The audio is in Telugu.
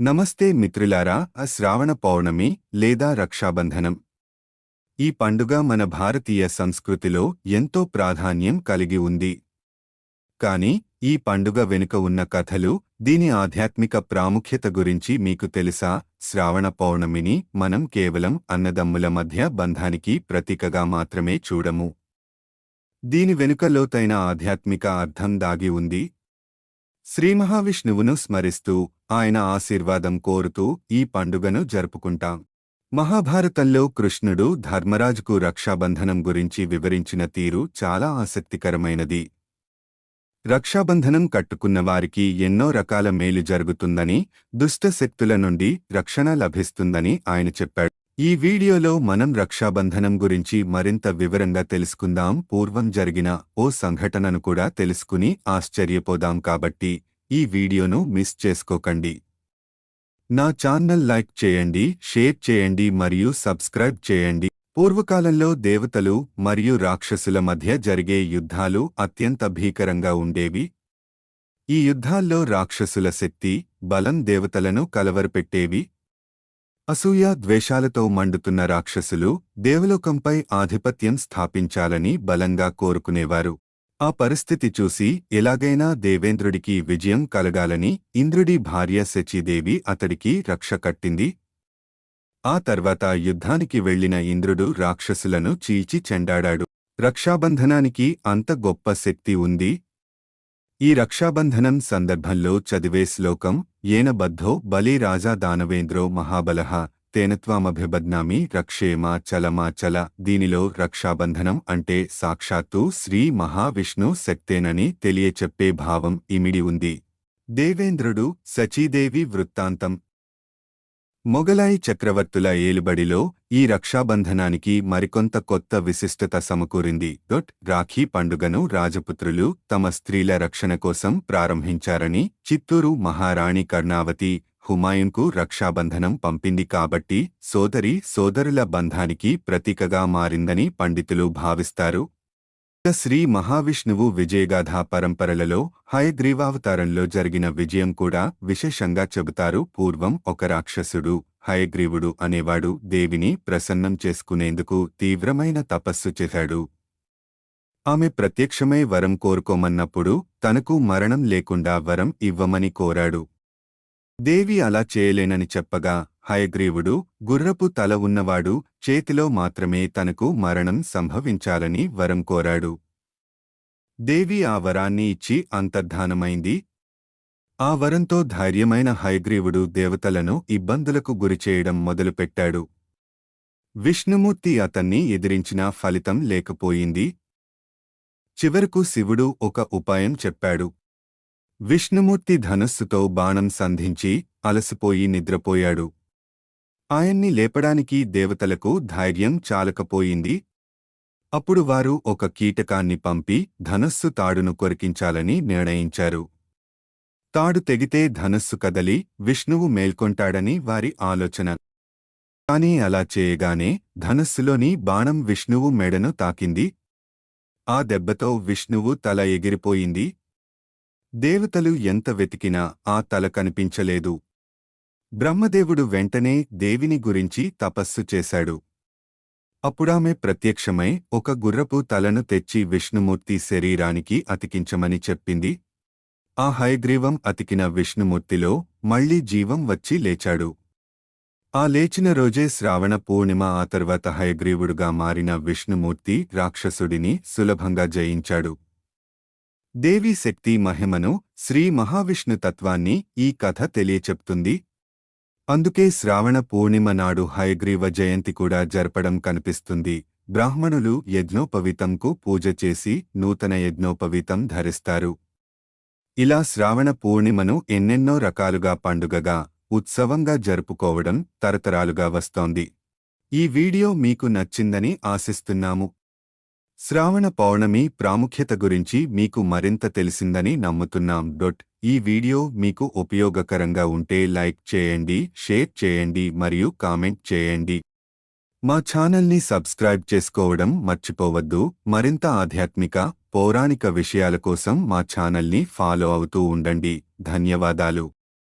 నమస్తే మిత్రులారా ఆ శ్రావణ పౌర్ణమి లేదా రక్షాబంధనం. ఈ పండుగ మన భారతీయ సంస్కృతిలో ఎంతో ప్రాధాన్యం కలిగి ఉంది. కాని ఈ పండుగ వెనుక ఉన్న కథలు దీని ఆధ్యాత్మిక ప్రాముఖ్యత గురించి మీకు తెలుసా? శ్రావణ పౌర్ణమిని మనం కేవలం అన్నదమ్ముల మధ్య బంధానికి ప్రతీకగా మాత్రమే చూడము. దీని వెనుక లోతైన ఆధ్యాత్మిక అర్థం దాగి ఉంది. శ్రీ మహావిష్ణువును స్మరిస్తూ ఆయన ఆశీర్వాదం కోరుతూ ఈ పండుగను జరుపుకుంటాం. మహాభారతంలో కృష్ణుడు ధర్మరాజుకు రక్షాబంధనం గురించి వివరించిన తీరు చాలా ఆసక్తికరమైనది. రక్షాబంధనం కట్టుకున్న వారికి ఎన్నో రకాల మేలు జరుగుతుందని దుష్ట శక్తుల నుండి రక్షణ లభిస్తుందని ఆయన చెప్పాడు. ఈ వీడియోలో మనం రక్షాబంధనం గురించి మరింత వివరంగా తెలుసుకుందాం. పూర్వం జరిగిన ఓ సంఘటనను కూడా తెలుసుకుని ఆశ్చర్యపోదాం కాబట్టి ఈ వీడియోను మిస్ చేసుకోకండి. నా ఛానల్ లైక్ చేయండి షేర్ చేయండి మరియు సబ్స్క్రైబ్ చేయండి. పూర్వకాలంలో దేవతలు మరియు రాక్షసుల మధ్య జరిగే యుద్ధాలు అత్యంత భీకరంగా ఉండేవి. ఈ యుద్ధాల్లో రాక్షసుల శక్తి బలం దేవతలను కలవరపెట్టేవి. అసూయ ద్వేషాలతో మండుతున్న రాక్షసులు దేవలోకంపై ఆధిపత్యం స్థాపించాలని బలంగా కోరుకునేవారు. ఆ పరిస్థితి చూసి ఎలాగైనా దేవేంద్రుడికి విజయం కలగాలని ఇంద్రుడి భార్య శచీదేవి అతడికి రక్ష కట్టింది. ఆ తర్వాత యుద్ధానికి వెళ్ళిన ఇంద్రుడు రాక్షసులను చీల్చి చెండాడాడు. రక్షాబంధనానికి అంత గొప్ప శక్తి ఉంది ఈ రక్షాబంధనం సందర్భంలో చదివే శ్లోకం ఏనబద్ధో బలి రాజా దానవేంద్రో మహాబలః తేనత్వామభిబద్నామి రక్షేమా చలమా చల దీనిలో రక్షాబంధనం అంటే సాక్షాత్తు శ్రీ మహావిష్ణు శక్తేనని తెలియచెప్పే భావం ఇమిడి ఉంది. దేవేంద్రుడు సచీదేవి వృత్తాంతం మొగలాయి చక్రవర్తుల ఏలుబడిలో ఈ రక్షాబంధనానికి మరికొంత కొత్త విశిష్టత సమకూరింది. డొట్ రాఖీ పండుగను రాజపుత్రులు తమ స్త్రీల రక్షణ కోసం ప్రారంభించారని చిత్తూరు మహారాణి కర్ణావతి హుమాయున్కు రక్షాబంధనం పంపింది కాబట్టి సోదరి సోదరుల బంధానికి ప్రతీకగా మారిందని పండితులు భావిస్తారు. శ్రీ మహావిష్ణువు విజయగాథ పరంపరలలో హయగ్రీవావతారంలో జరిగిన విజయం కూడా విశేషంగా చెబుతారు. పూర్వం ఒక రాక్షసుడు హయగ్రీవుడు అనేవాడు దేవిని ప్రసన్నం చేసుకునేందుకు తీవ్రమైన తపస్సు చేశాడు. ఆమె ప్రత్యక్షమై వరం కోరుకోమన్నప్పుడు తనకు మరణం లేకుండా వరం ఇవ్వమని కోరాడు. దేవి అలా చేయలేనని చెప్పగా హయగ్రీవుడు గుర్రపు తల ఉన్నవాడు చేతిలో మాత్రమే తనకు మరణం సంభవించాలని వరం కోరాడు. దేవి ఆ వరాన్ని ఇచ్చి అంతర్ధానమైంది. ఆ వరంతో ధైర్యమైన హయగ్రీవుడు దేవతలను ఇబ్బందులకు గురిచేయడం మొదలుపెట్టాడు. విష్ణుమూర్తి అతన్ని ఎదిరించినా ఫలితం లేకపోయింది. చివరకు శివుడు ఒక ఉపాయం చెప్పాడు. విష్ణుమూర్తి ధనస్సుతో బాణం సంధించి అలసిపోయి నిద్రపోయాడు. ఆయన్ని లేపడానికి దేవతలకు ధైర్యం చాలకపోయింది. అప్పుడు వారు ఒక కీటకాన్ని పంపి ధనస్సు తాడును కొరికించాలని నిర్ణయించారు. తాడు తెగితే ధనస్సు కదలి విష్ణువు మేల్కొంటాడని వారి ఆలోచన. కాని అలా చేయగానే ధనస్సులోని బాణం విష్ణువు మెడను తాకింది. ఆ దెబ్బతో విష్ణువు తల ఎగిరిపోయింది. దేవతలు ఎంత వెతికినా ఆ తల కనిపించలేదు. బ్రహ్మదేవుడు వెంటనే దేవిని గురించి తపస్సు చేశాడు. అప్పుడామె ప్రత్యక్షమై ఒక గుర్రపు తలను తెచ్చి విష్ణుమూర్తి శరీరానికి అతికించమని చెప్పింది. ఆ హయగ్రీవం అతికిన విష్ణుమూర్తిలో మళ్ళీ జీవం వచ్చి లేచాడు. ఆ లేచిన రోజే శ్రావణ పూర్ణిమ ఆ తర్వాత హయగ్రీవుడుగా మారిన విష్ణుమూర్తి రాక్షసుడిని సులభంగా జయించాడు. దేవీ శక్తి మహిమను శ్రీ మహావిష్ణు తత్వాన్ని ఈ కథ తెలియచెప్తుంది. అందుకే శ్రావణ పూర్ణిమ నాడు హయగ్రీవ జయంతి కూడా జరపడం కనిపిస్తుంది. బ్రాహ్మణులు యజ్ఞోపవీతంకు పూజ చేసి నూతన యజ్ఞోపవీతం ధరిస్తారు. ఇలా శ్రావణ పూర్ణిమను ఎన్నెన్నో రకాలుగా పండుగగా ఉత్సవంగా జరుపుకోవడం తరతరాలుగా వస్తోంది. ఈ వీడియో మీకు నచ్చిందని ఆశిస్తున్నాము. శ్రావణ పౌర్ణమి ప్రాముఖ్యత గురించి మీకు మరింత తెలిసిందని నమ్ముతున్నాం. డొట్ ఈ వీడియో మీకు ఉపయోగకరంగా ఉంటే లైక్ చేయండి షేర్ చేయండి మరియు కామెంట్ చేయండి. మా ఛానల్ని సబ్స్క్రైబ్ చేసుకోవడం మర్చిపోవద్దు. మరింత ఆధ్యాత్మిక పౌరాణిక విషయాల కోసం మా ఛానల్ని ఫాలో అవుతూ ఉండండి. ధన్యవాదాలు.